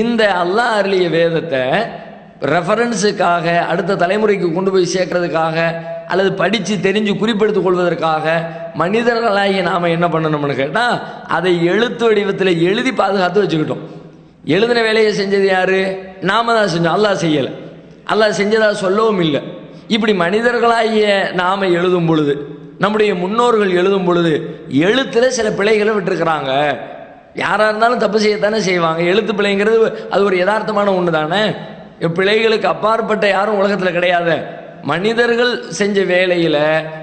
இந்த அல்லாஹ் அருளிய வேதத்தை ரெஃபரன்ஸுக்காக அடுத்த தலைமுறைக்கு கொண்டு போய் சேர்க்கறதுக்காக அல்லது படித்து தெரிஞ்சு குறிப்பெடுத்துக் கொள்வதற்காக மனிதர்களாகி நாம் என்ன பண்ணணும்னு கேட்டால் அதை எழுத்து வடிவத்தில் எழுதி பாதுகாத்து வச்சுக்கிட்டோம். எழுதின வேலையை செஞ்சது யாரு? நாம தான் செஞ்சோம். அல்லாஹ் செய்யலை. அல்லாஹ் செஞ்சதாக சொல்லவும் இல்லை. இப்படி மனிதர்களாகிய நாம் எழுதும் பொழுது நம்முடைய முன்னோர்கள் எழுதும் பொழுது எழுத்தில் சில பிழைகளை விட்டுருக்குறாங்க. யாராக இருந்தாலும் தப்பு செய்யத்தானே செய்வாங்க. எழுத்து பிழைங்கிறது அது ஒரு யதார்த்தமான ஒன்று தானே பிழைகளுக்கு அப்பாற்பட்ட யாரும் உலகத்தில் கிடையாது. மனிதர்கள் செஞ்ச வேலையில்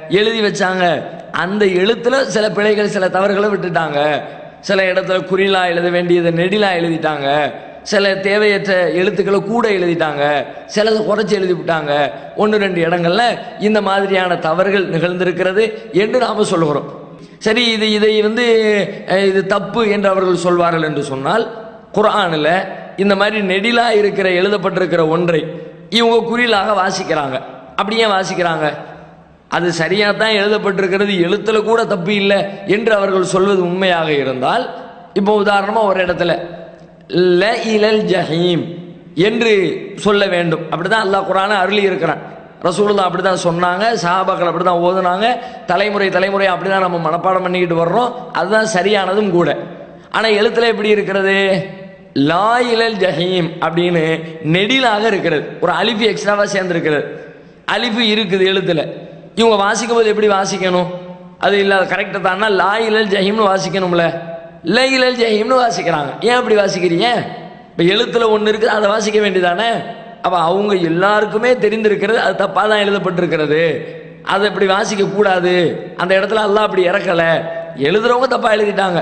எழுதி வச்சாங்க. அந்த எழுத்தில் சில பிழைகள் சில தவறுகளை விட்டுட்டாங்க. சில இடத்துல குறிலா எழுத வேண்டியதை நெடிலா எழுதிட்டாங்க. சில தேவையற்ற எழுத்துக்களை கூட எழுதிட்டாங்க. சிலது குறைச்சி எழுதி விட்டாங்க. ஒன்று ரெண்டு இடங்கள்ல இந்த மாதிரியான தவறுகள் நிகழ்ந்திருக்கிறது என்று நாம் சொல்லுகிறோம். சரி இது இதை வந்து இது தப்பு என்று அவர்கள் சொல்வார்கள் என்று சொன்னால் குரானில் இந்த மாதிரி நெடிலா இருக்கிற எழுதப்பட்டிருக்கிற ஒன்றை இவங்க குறிலாக வாசிக்கிறாங்க. அப்படியே வாசிக்கிறாங்க? அது சரியாக தான் எழுதப்பட்டிருக்கிறது எழுத்தில் கூட தப்பு இல்லை என்று அவர்கள் சொல்வது உண்மையாக இருந்தால் இப்போ உதாரணமாக ஒரு இடத்துல ல இலல் ஜஹீம் என்று சொல்ல வேண்டும். அப்படி தான் அல்லாஹ் குரானை அருளி இருக்கிறான். ரசூலுல்லா அப்படி தான் சொன்னாங்க சஹாபாக்கள் அப்படி தான் ஓதுனாங்க தலைமுறை தலைமுறை அப்படி தான் நம்ம மனப்பாடம் பண்ணிக்கிட்டு வர்றோம். அதுதான் சரியானதும் கூட. ஆனால் எழுத்துல எப்படி இருக்கிறது? லா இலல் ஜஹீம் அப்படின்னு நெடிலாக இருக்கிறது. ஒரு அலிஃபு எக்ஸ்ட்ராவாக சேர்ந்துருக்கிறது. அலிஃபு இருக்குது எழுத்துல. இவங்க வாசிக்கும் போது எப்படி வாசிக்கணும்? அது இல்லாத கரெக்டாக தானா? லாயிலல் இலல் ஜஹீம்னு வாசிக்கணும்ல. ல இலல் ஜஹீம்னு வாசிக்கிறாங்க. ஏன் அப்படி வாசிக்கிறீங்க? இப்போ எழுத்துல ஒன்று இருக்குது அதை வாசிக்க வேண்டியதானே? அப்போ அவங்க எல்லாருக்குமே தெரிந்திருக்கிறது அது தப்பாக தான் எழுதப்பட்டிருக்கிறது. அதை இப்படி வாசிக்கக்கூடாது. அந்த இடத்துல அல்லாஹ் அப்படி இறக்கலை. எழுதுறவங்க தப்பாக எழுதிட்டாங்க.